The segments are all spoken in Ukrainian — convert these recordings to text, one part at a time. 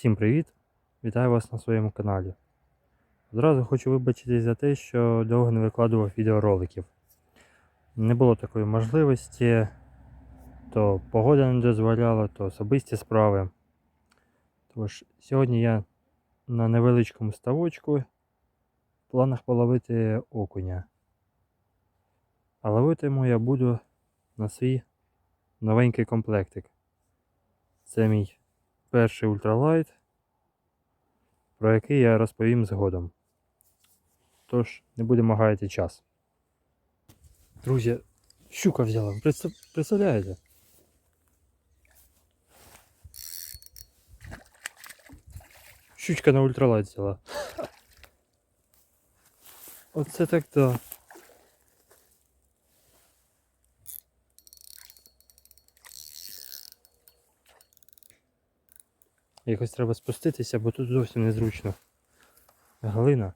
Всім привіт! Вітаю вас на своєму каналі. Одразу хочу вибачитись за те, що довго не викладував відеороликів. Не було такої можливості, то погода не дозволяла, то особисті справи. Тож, сьогодні я на невеличкому ставочку в планах половити окуня. А ловитиму я буду на свій новенький комплектик. Це мій перший ультралайт, про який я розповім згодом. Тож, не будемо гаяти час. Друзі, щука взяла. Представляєте? Щучка на ультралайт взяла. Оце так то. Якось треба спуститися, бо тут зовсім незручно. Глина.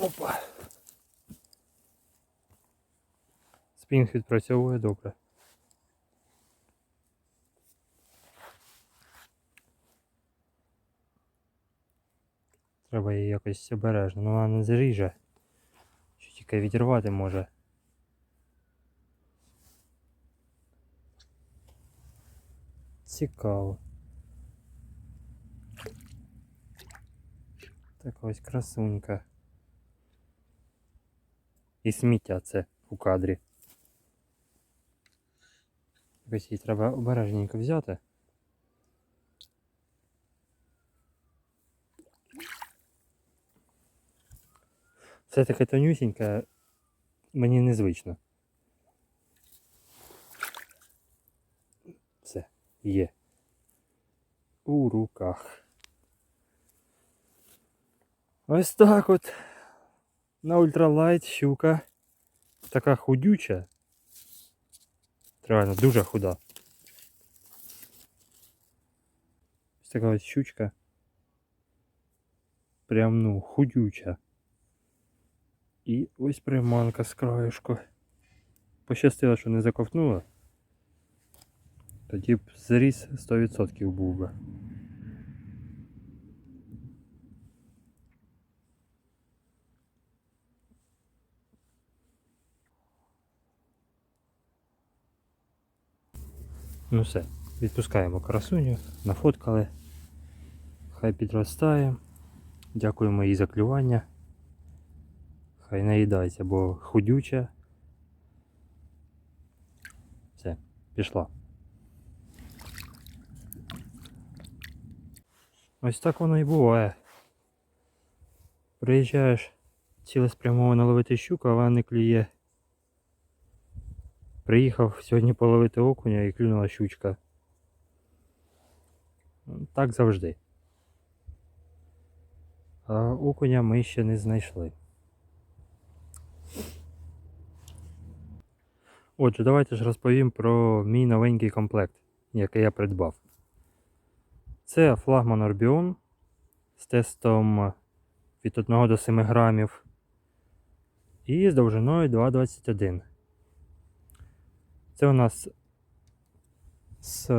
Опа. Спінг відпрацьовує добре. Треба її якось обережно, ну вона не зріже. Що тільки відірвати може. Цікаво. Така ось красунька. І сміття це у кадрі. Якось її треба обережненько взяти. Це таке тонюсіньке, мені незвично. є. У руках. Ось так от. На ультралайт щука. Така худюча. Реально дуже худа. Ось така ось щучка. Прям ну худюча. І ось приманка з краєшку. Пощастило, що не заковтнула. Тоді б зріс 100% був би. Ну все, відпускаємо красуню, нафоткали. Хай підростає. Дякуємо їй за клювання. Хай наїдається, бо худюча. Все, пішла. Ось так воно і буває. Приїжджаєш цілеспрямовано ловити щуку, а вона не клює. Приїхав сьогодні половити окуня і клюнула щучка. Так завжди. А окуня ми ще не знайшли. Отже, давайте ж розповім про мій новенький комплект, який я придбав. Це флагман Orbion з тестом від 1 до 7 грамів і з довжиною 2,21. Це у нас с-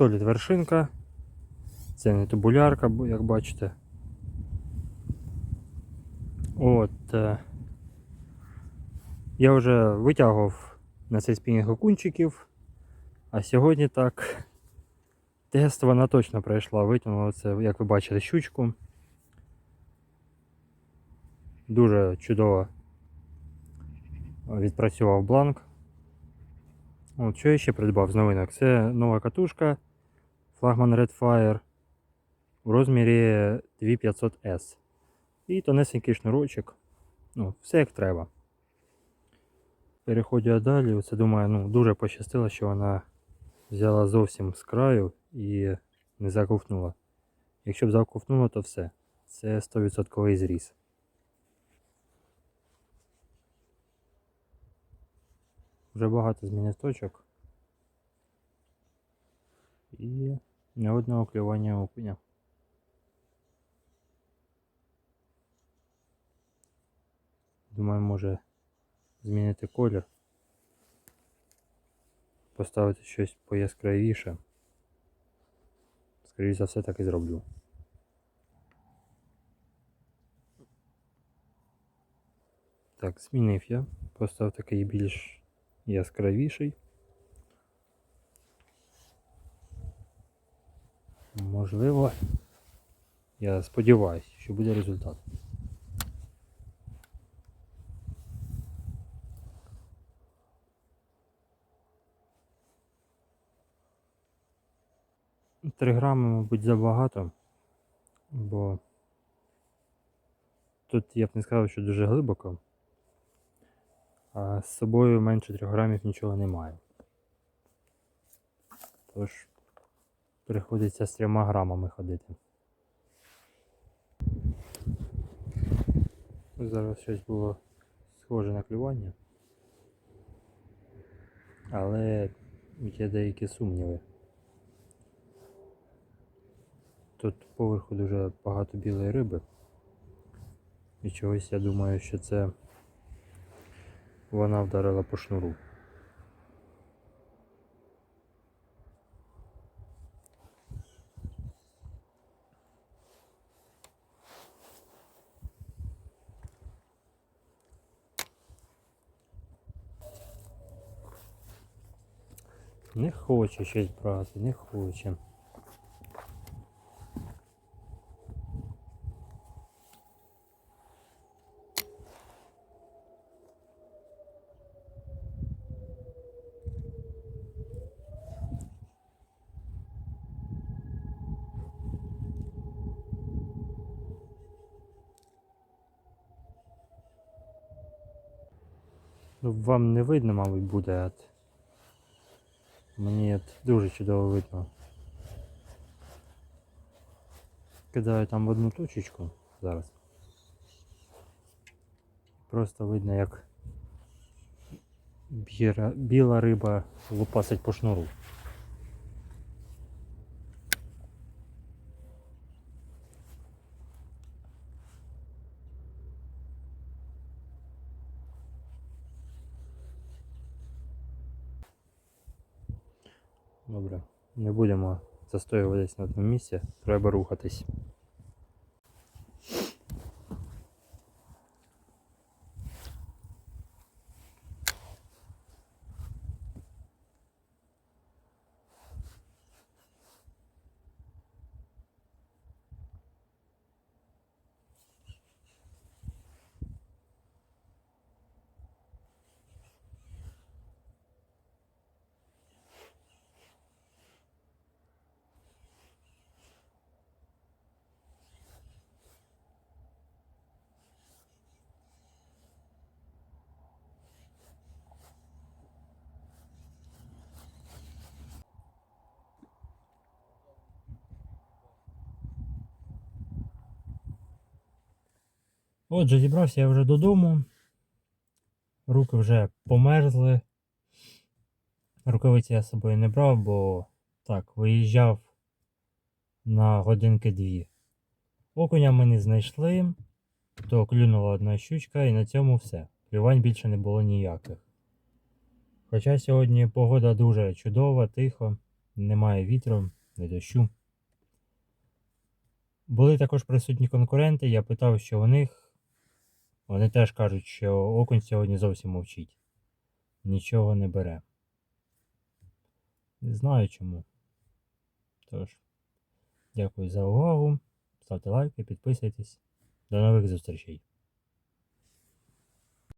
Solid вершинка. Це не тубулярка, як бачите. От. е, Я вже витягував на цей спінінг окунчиків, а сьогодні так. Тест вона точно пройшла, витягнула це, як ви бачите, щучку. Дуже чудово відпрацював бланк. От, що я ще придбав з новинок? Це нова катушка флагман Redfire в розмірі 2500S. І тонесенький шнурочок. Ну, все як треба. Переходжу далі. Це думаю, ну, дуже пощастило, що вона взяла зовсім з краю і не заковтнула. Якщо б заковтнула, то все. Це 100% зріз. Вже багато змінив точок. І не одного клювання окуня. Думаю, може змінити колір. Поставити щось пояскравіше. Скоріше за все так і зроблю. Так, змінив я. Постав такий більш яскравіший. Можливо, я сподіваюся, що буде результат. Три грами, мабуть, забагато, бо тут я б не сказав, що дуже глибоко, а з собою менше 3 грамів нічого немає. Тож приходиться з трьома грамами ходити. Зараз щось було схоже на клювання. Але є деякі сумніви. Тут поверху дуже багато білої риби. І чогось я думаю, що це вона вдарила по шнуру. Не хоче щось брати, не хоче. Вам не видно, мабуть, буде. От. Мені от дуже чудово видно. Кидаю там в одну точечку зараз. Просто видно, як біла риба лупасить по шнуру. Добре, не будемо застоюватись на одному місці, треба рухатись. Отже, зібрався я вже додому. Руки вже померзли. Рукавиці я з собою не брав, бо так, виїжджав на годинки дві. Окуня ми не знайшли, то клюнула одна щучка і на цьому все. Клювань більше не було ніяких. Хоча сьогодні погода дуже чудова, тихо, немає вітру, не дощу. Були також присутні конкуренти, я питав, що у них. Вони теж кажуть, що окунь сьогодні зовсім мовчить. Нічого не бере. Не знаю чому. Тож, дякую за увагу. Ставте лайки, підписуйтесь. До нових зустрічей.